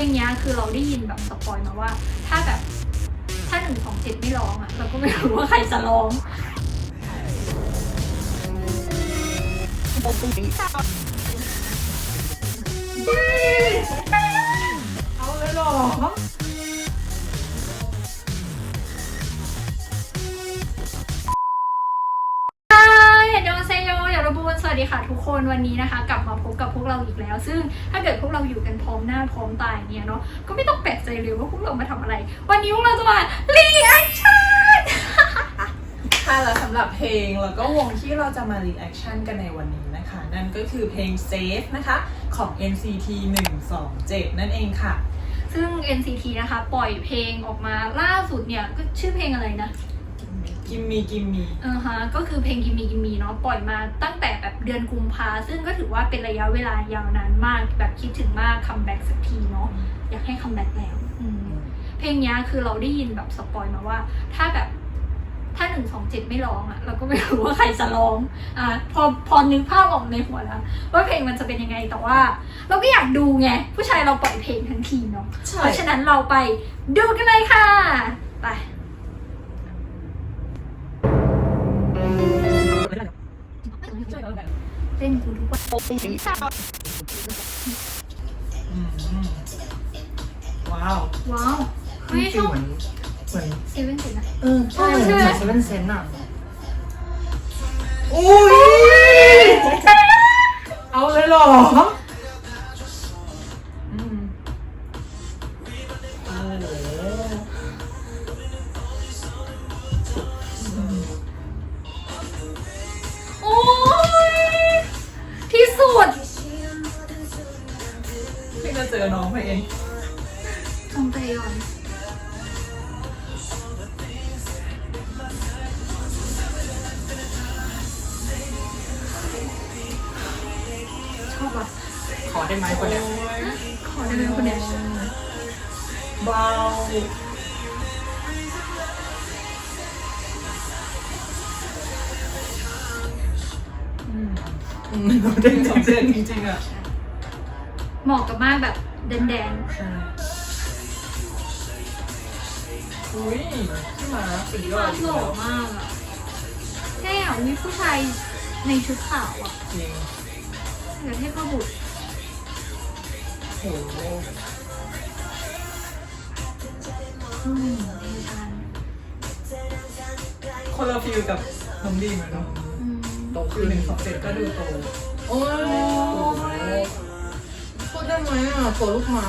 พลงนี้คือเราได้ยินแบบสปอยมาว่า ถ้าแบบถ้าหนึ่งสองเจ็ดไม่ร้องอะเราก็ไม่รู้ว่าใครจะร้อง ค่ะทุกคนวันนี้นะคะ กลับมาพบกับพวกเราอีกแล้ว ซึ่งถ้าเกิดพวกเราอยู่กันพร้อมหน้าพร้อมตาอย่างเนี่ยเนาะก็ไม่ต้องแปลกใจเลยว่าพวกเรามาทำอะไร วันนี้พวกเราจะมารีแอคชั่นค่ะแล้วสำหรับเพลงแล้วก็วงที่เราจะมา reaction กันในวันนี้นะคะ นั่นก็คือเพลง Safe นะคะของ NCT 127 นั่นเองค่ะ ซึ่ง NCT นะคะ ปล่อยเพลงออกมาล่าสุดเนี่ยก็ชื่อเพลงอะไรนะ กิมมีกิมมีเออฮะก็คือเพลงกิมมีกิมมีเนาะปล่อยมาตั้งแต่แบบเดือนกุมภาซึ่งก็ถือว่าเป็นระยะเวลายาวนานมากแบบคิดถึงมากคัมแบ็กสักทีเนาะอยากให้คัมแบ็กแล้วอืมเพลงเนี้ยคือเราได้ยินแบบสปอยมาว่า ถ้าแบบถ้าหนึ่งสองเจ็ดไม่ร้องอะ่ะเราก็ไม่รู้ว่าใครจะร้องอะพอพอนึกภาพออกในหัวแล้วว่าเพลงมันจะเป็นยังไงแต่ว่า เราก็อยากดูไง ผู้ชายเราปล่อยเพลงทั้งทีเนาะใช่เพราะฉะนั้นเราไปดูกันเลยค่ะ ไป เต้นกูทุกวันอืมว้าวว้าวเฮ้ยชอบเหมือนเหมือนเซเว่นเซนนะ เออใช่เหมือนใช่ไหมเซเว่นเซนอะอุ้ยเอาเลยเหรอ อน้องไปเองจงใจยอนชอบอะขอได้ไหมคนเนี้ยขอได้ไหมคนเนี้ยเบาอืมเราได้เป็นจสองเจรินงจริงๆอะ เหมาะกับมากแบบ แดนๆใช่อุ้ยขึ้นมาสุดๆยอภาดพหล่อมากอะแค่อะมีผู้ชายในชุดขาวอะจริงเดี๋ยวเทพบุตรโอ้โหอืมเดชันคนละฟิลกับน้องดีมอะเนาะอืมโตคืขึ้อนหนึ่งสองเจ็ดก็ดูโต โอ้ยพูด ได้ไหมอะตัวลูกหมา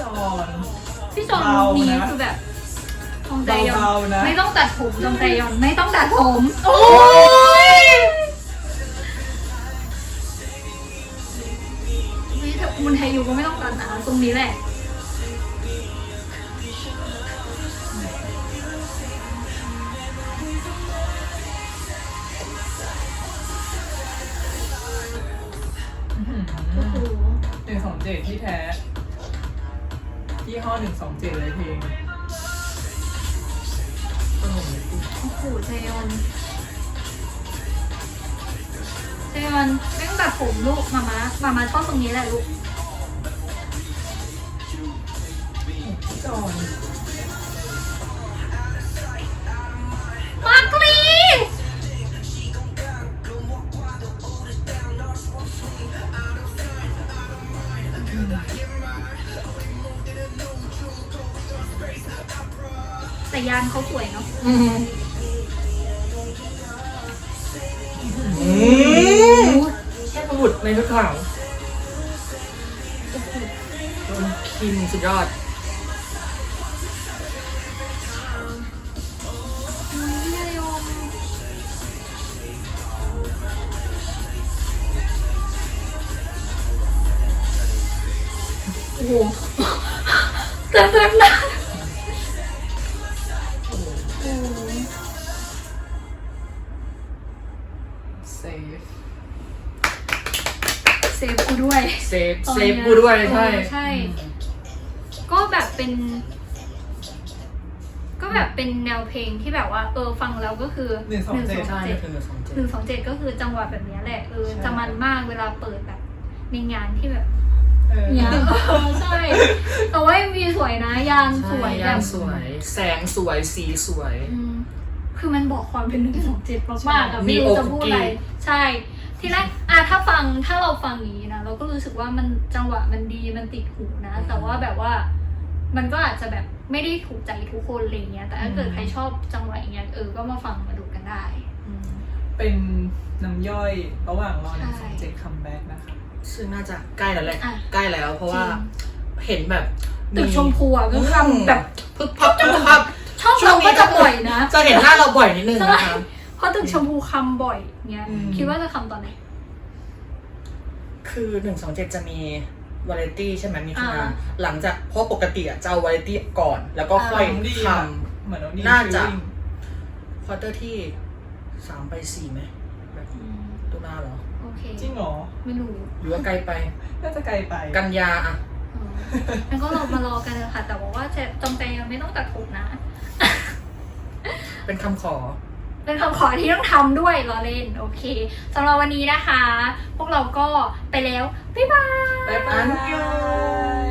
จอน พี่จอนเบานี้นะคือแบบจงใจยอเบานๆนะ ไม่ต้องตัดผมจงใจยอนไม่ต้องตัดผมโอ้ยนี่ถ้ามุนไทยอยู่ก็ไม่ต้องตัดนะตรงนี้แหละ เจ็ดที่แท้ยี่ห้อหนึ่งสองเจ็ดเลยเพลงขนมเลยกูโอ้โหเจยอนเจยอนแม่งตัดผมลูกมามามามาชอบตรงนี้แหละลูกจอน แต่ยานเขาสวยเนาะอืมอืมแค่ประบุดในชุดขาวคิมสุดยอด โอ้โหเต็มเต็มๆนะ เซฟกูด้วยเซฟตอนเซเนี้ฟกูด้วยใช่เออใช่ ก็แบบเป็น ก็แบบเป็นแนวเพลงที่แบบว่า เออฟังแล้วก็คือหนึ่งสองเจ็ดใช่ก็คือสองเจ็ด หนึ่งสองเจ็ดก็คือจังหวะแบบเนี้ยแหละเออใช่ จะมันมากเวลาเปิดแบบในงานที่แบบเออเนี้ยเออใช่แต่ว่ามีสวยนะยางสวยใช่แบย่างบสวย แสงสวยสีสวย อืมคือมันบอกความเป็นหนึ่งสองเจ็ดมากๆอะมีไม่รู้จะพูดอะไรอกกี่ใช่ ทีแรกอะถ้าฟังถ้าเราฟังอย่างนี้นะเราก็รู้สึกว่ามันจังหวะมันดีมันติดหูนะ แต่ว่าแบบว่ามันก็อาจจะแบบไม่ได้ถูกใจทุกคนอะไรเงี้ย แต่ถ้าเกิดใครชอบจังหวะอย่างเงี้ยเออก็มาฟังมาดูกันได้อืมเป็นน้ำย่อยระหว่างรอหนึ่งใช่สองเจ็ดคัมแบ็กนะคะ ซึ่งน่าจะใกล้แล้วแหละอะ ใกล้แล้วเพราะว่าจริงเห็นแบบตึกชมพูอะก็คำแบบ พึบพับพึบพับช่องช่วเรางนี้ก็จะบ่อยนะ จะเห็นหน้าเราบ่อยนิดนึงนะคะเพ ราะตึกชมพูคำบ่อยเงี้ย อืม คิดว่าจะคำตอนไหน คือหนึ่งสองเจ็ดจะมีวาไรตี้ใช่ไหมมีคณะอ่าหลังจากเพราะปกติอะจะเอาวาไรตี้ก่อน แล้วก็ค่อยน้องดีทอะเหมือนน้องดีน่าจะฟีลลิ่งำควอเตอร์ที่สามไปสี่ไหมแบบตุลาเหรอ โอเค จริงเหรอ ไม่รู้หรือว่าไกลไป น่าจะไกลไปกันยาอะอ๋องั้นก็เรามารอกันเลยค่ะ แต่บอกว่าจะจำใจยังไม่ต้องตัดผมนะ เป็นคำขอ เป็นคำขอที่ต้องทำด้วยรอเล่น โอเคสำหรับวันนี้นะคะ พวกเราก็ไปแล้ว บ๊ายบาย บ๊ายบาย